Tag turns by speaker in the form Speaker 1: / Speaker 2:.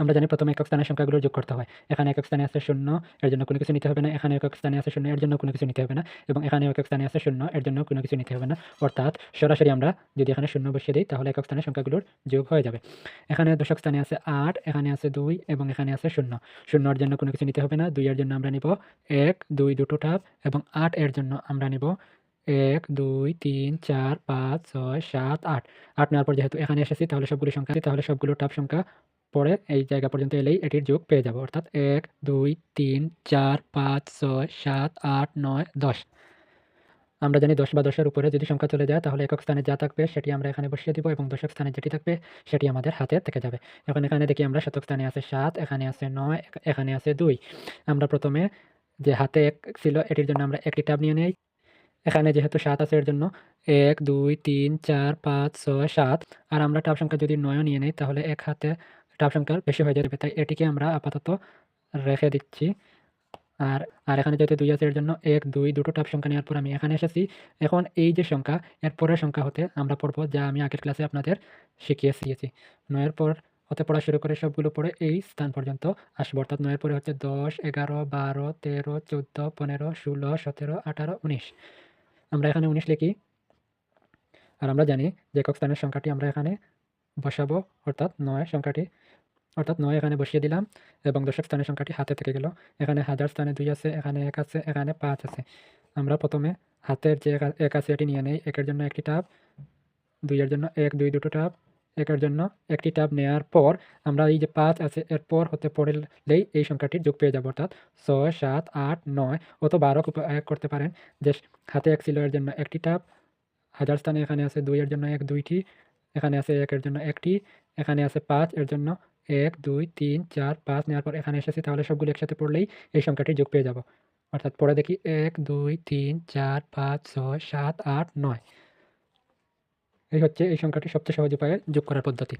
Speaker 1: আমরা জানি প্রথমে একক স্থানের সংখ্যাগুলো যোগ করতে হয় এখানে একক স্থানে আছে শূন্য এর জন্য কোনো কিছু নিতে হবে না এখানে একক স্থানে আছে শূন্য এর জন্য কোনো কিছু নিতে হবে না এবং এখানে একক স্থানে আছে শূন্য এর জন্য কোনো কিছু নিতে হবে না অর্থাৎ সরাসরি আমরা যদি এখানে শূন্য বসিয়ে দিই তাহলে একক স্থানের সংখ্যাগুলোর যোগ হয়ে যাবে এখানে দশক স্থানে আছে আট এখানে আছে দুই এবং এখানে আছে শূন্য শূন্যর জন্য কোনো কিছু নিতে হবে না দুইয়ের জন্য আমরা নিব এক দুই দুটো টাপ এবং আট এর জন্য আমরা নিব এক দুই তিন চার পাঁচ ছয় সাত আট আট নেওয়ার পর যেহেতু এখানে এসেছি তাহলে সবগুলি সংখ্যা তাহলে সবগুলো টাপ সংখ্যা পরে এই জায়গা পর্যন্ত এলেই এটির যোগ পেয়ে যাব অর্থাৎ এক দুই তিন চার পাঁচ ছয় সাত আট নয় দশ আমরা জানি দশ বা দশের উপরে যদি সংখ্যা চলে যায় তাহলে একক স্থানে যা থাকবে সেটি আমরা এখানে বসিয়ে দিব এবং দশক স্থানে যেটি থাকবে সেটি আমাদের হাতে থেকে যাবে এখন এখানে দেখি আমরা শতক স্থানে আছে সাত এখানে আছে নয় এখানে আছে দুই আমরা প্রথমে যে হাতে এক ছিল এটির জন্য আমরা একটি ট্যাব নিয়ে নিই এখানে যেহেতু সাত আছে এর জন্য এক দুই তিন চার পাঁচ ছয় সাত আর আমরা ট্যাব সংখ্যা যদি নয় নিয়ে নিই তাহলে এক হাতে এটা অপশনকাল বেশি হয়ে যাবে তাই এটিকে আমরা আপাতত রেখে দিচ্ছি আর আর এখানে যেহেতু দুই আছে এর জন্য এক দুই দুটো টাপ সংখ্যা নেওয়ার পর আমি এখানে এসেছি এখন এই যে সংখ্যা এর পরের সংখ্যা হতে আমরা পড়বো যা আমি আগের ক্লাসে আপনাদের শিখিয়ে শিখিয়েছি নয়ের পর হতে পড়া শুরু করে সবগুলো পরে এই স্থান পর্যন্ত আসবো অর্থাৎ নয়ের পরে হচ্ছে দশ এগারো বারো তেরো চোদ্দো পনেরো ষোলো সতেরো আঠারো উনিশ আমরা এখানে উনিশ লিখি আর আমরা জানি যে একক স্থানের সংখ্যাটি আমরা এখানে বসাবো অর্থাৎ নয় সংখ্যাটি অর্থাৎ নয় এখানে বসিয়ে দিলাম এবং দশক স্থানের সংখ্যাটি হাতে থেকে গেল এখানে হাজার স্থানে দুই আছে এখানে এক আছে এখানে পাঁচ আছে আমরা প্রথমে হাতের যে এক আছে এটি নিয়ে নেই একের জন্য একটি টাপ দুইয়ের জন্য এক দুই দুটো টাপ একের জন্য একটি টাব নেওয়ার পর আমরা এই যে পাঁচ আছে এরপর হতে পড়লেই এই সংখ্যাটির যোগ পেয়ে যাবো অর্থাৎ ছয় সাত আট নয় অত বারো এক করতে পারেন যে হাতে এক ছিল এর জন্য একটি টাব হাজার স্থানে এখানে আছে দুইয়ের জন্য এক দুইটি এখানে আছে একের জন্য একটি এখানে আছে পাঁচ এর জন্য এক দুই তিন চার পাঁচ নেওয়ার পর এখানে এসেছি তাহলে সবগুলো একসাথে পড়লেই এই সংখ্যাটি যোগ পেয়ে যাব অর্থাৎ পড়ে দেখি এক দুই তিন চার পাঁচ ছয় সাত আট নয় এই হচ্ছে এই সংখ্যাটি সবচেয়ে সহজ উপায়ে যোগ করার পদ্ধতি